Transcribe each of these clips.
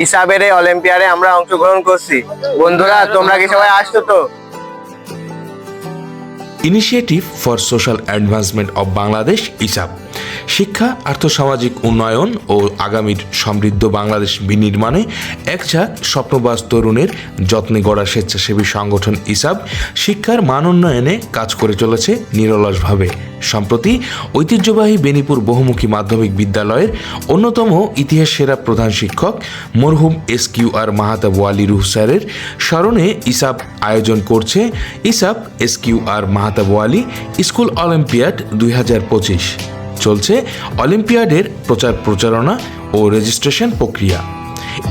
হিসাবের এই অলিম্পিয়াডে আমরা অংশগ্রহণ করছি। বন্ধুরা, তোমরা কি সবাই আসছো তো? Initiative for social advancement of Bangladesh ISAB শিক্ষা, আর্থসামাজিক উন্নয়ন ও আগামীর সমৃদ্ধ বাংলাদেশ বিনির্মাণে এক ঝাঁক স্বপ্নবাজ তরুণের যত্নে গড়া স্বেচ্ছাসেবী সংগঠন ইসাব শিক্ষার মান উন্নয়নে কাজ করে চলেছে নিরলসভাবে। সম্প্রতি ঐতিহ্যবাহী বেনিপুর বহুমুখী মাধ্যমিক বিদ্যালয়ের অন্যতম ইতিহাস সেরা প্রধান শিক্ষক মরহুম S Q R Mahtab Wali Ruh স্যারের স্মরণে ইসাব আয়োজন করছে ISAB S Q R Mahtab Wali school olympiad দুই হাজার পঁচিশ। চলছে অলিম্পিয়াডের প্রচার প্রচারণা ও রেজিস্ট্রেশন প্রক্রিয়া।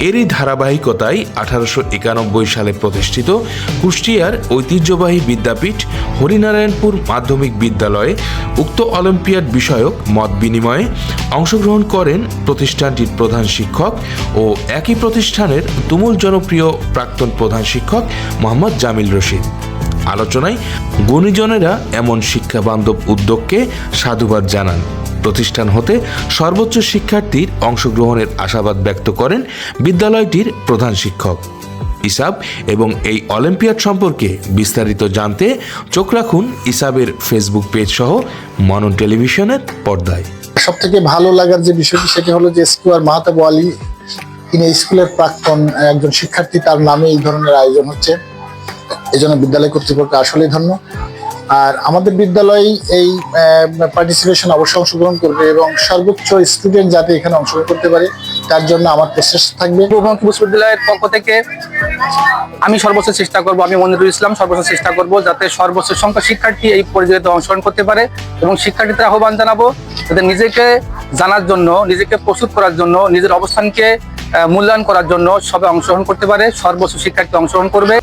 এরই ধারাবাহিকতায় আঠারোশো একানব্বই সালে প্রতিষ্ঠিত কুষ্টিয়ার ঐতিহ্যবাহী বিদ্যাপীঠ হরিনারায়ণপুর মাধ্যমিক বিদ্যালয়ে উক্ত অলিম্পিয়াড বিষয়ক মত বিনিময়ে অংশগ্রহণ করেন প্রতিষ্ঠানটির প্রধান শিক্ষক ও একই প্রতিষ্ঠানের তুমুল জনপ্রিয় প্রাক্তন প্রধান শিক্ষক মোহাম্মদ জামিল রশিদ। আলোচনায় গুণীজনেরা এমন শিক্ষা বান্ধব উদ্যোগকে সাধুবাদ জানান। প্রতিষ্ঠান হতে সর্বোচ্চ শিক্ষার্থীর অংশগ্রহণের আশাবাদ ব্যক্ত করেন বিদ্যালয়টির প্রধান শিক্ষক। ইসাব এবং এই অলিম্পিয়াড সম্পর্কে বিস্তারিত জানতে চোখ রাখুন ইসাবের ফেসবুক পেজ সহ মনন টেলিভিশনের পর্দায়। সব থেকে ভালো লাগার যে বিষয়টি সেটি হলো যে স্কুয়ার মাহাতাব আলী, তিনি স্কুলের প্রাক্তন একজন শিক্ষার্থী, তার নামে এই ধরনের আয়োজন হচ্ছে। এই জন্য বিদ্যালয় কর্তৃপক্ষ আসলেই ধন্য। আর আমাদের বিদ্যালয় এই পার্টিসিপেশন অবশ্যই অংশগ্রহণ করবে এবং সর্বোচ্চ স্টুডেন্ট যাতে এখানে অংশগ্রহণ করতে পারে, তার জন্য আমার প্রচেষ্টা থাকবে। বহুমুখী বিশ্ববিদ্যালয়ের পক্ষ থেকে আমি সর্বোচ্চ চেষ্টা করব, আমি মনিরুল ইসলাম সর্বোচ্চ চেষ্টা করব যাতে সর্বোচ্চ সংখ্যক শিক্ষার্থী এই প্রতিযোগিতায় অংশগ্রহণ করতে পারে এবং শিক্ষার্থীদের আহ্বান জানাব যাতে নিজেকে জানার জন্য, নিজেকে প্রস্তুত করার জন্য, নিজের অবস্থানকে মূল্যায়ন করার জন্য সবাই অংশগ্রহণ করতে পারে, সর্বোচ্চ শিক্ষার্থী অংশগ্রহণ করবে।